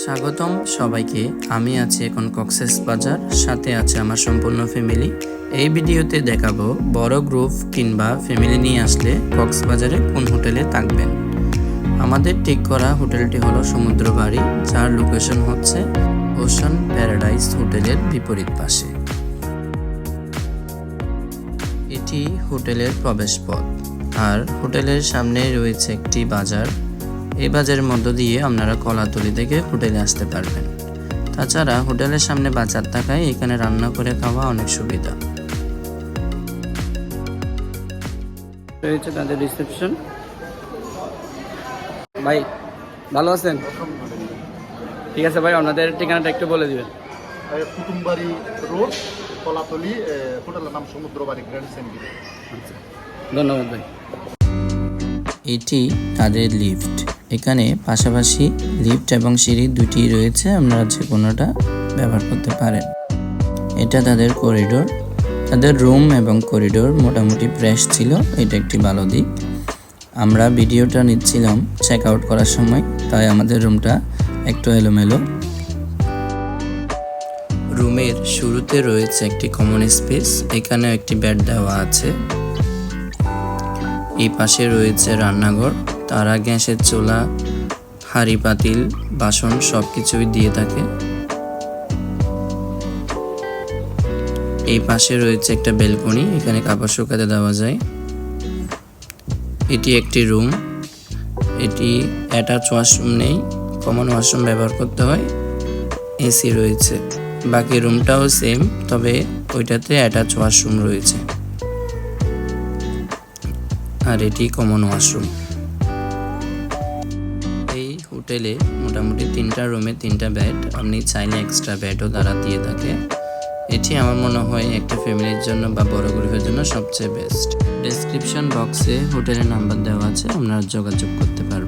স্বাগতম সবাইকে। আমি আছি এখন কক্সেস বাজার, সাথে আছে আমার সম্পূর্ণ ফ্যামিলি। এই ভিডিওতে দেখাবো বড় গ্রুপ কিংবা ফ্যামিলি নিয়ে আসলে কক্সবাজারে কোন হোটেলে থাকবেন। আমাদের ঠিক করা হোটেলটি হলো সমুদ্র বাড়ি যার লোকেশন হচ্ছে ওশান প্যারাডাইস হোটেলের বিপরীত পাশে। এটি হোটেলের প্রবেশপথ। আর হোটেলের সামনে রয়েছে একটি বাজার। এই বাজারের মধ্য দিয়ে আপনারা কলাতলি থেকে হোটেলে আসতে পারবেন। তাছাড়া হোটেলের সামনে বাজার থাকায় এখানে রান্না করে খাওয়া অনেক সুবিধা। রয়েছে তাদের রিসেপশন ভাই ভালো আছেন? ঠিক আছে ভাই আপনাদের ঠিকানাটা একটু বলে দিবেন। কুটুমবাড়ি রোড কলাতলি হোটেলের নাম সমুদ্রবাড়ি গ্র্যান্ড আচ্ছা। ধন্যবাদ ভাই। এটি তাদের লিফট এখানে পাশাপাশি লিফট এবং সিঁড়ি দুটি রয়েছে আপনারা যে কোনোটা ব্যবহার করতে পারেন। এটা তাদের করিডোর তাদের রুম এবং করিডোর মোটামুটি ফ্রেশ ছিল, এটা একটি ভালো দিক। আমরা ভিডিওটা নিচ্ছিলাম চেক আউট করার সময়, তাই আমাদের রুমটা একটু এলোমেলো। রুমের শুরুতে রয়েছে একটি কমন স্পেস এখানে একটি বেড দেওয়া আছে। এই পাশে রয়েছে রান্নাঘর। তারা গ্যাসের চোলা, হাঁড়ি, পাতিল, বাসন সব কিছুই দিয়ে থাকে। এই পাশে রয়েছে একটা বেলকনি, এখানে কাপড় শুকাতে দেওয়া যায়। এটি একটি রুম। এটি অ্যাটাচ ওয়াশরুম নেই, কমন ওয়াশরুম ব্যবহার করতে হয়। এসি রয়েছে। বাকি রুমটাও সেম, তবে ওইটাতে অ্যাটাচ ওয়াশরুম রয়েছে। আর এটি কমন ওয়াশরুম। হোটেলে মোটামুটি তিনটা রুমে তিনটা বেড আপনি চাইলে এক্সট্রা বেডও তারা দিয়ে থাকে। এটি আমার মনে হয় একটা ফ্যামিলির জন্য বা বড় গ্রুপের জন্য সবচেয়ে বেস্ট ডেসক্রিপশন বক্সে হোটেলের নাম্বার দেওয়া আছে, আপনারা যোগাযোগ করতে পারবেন।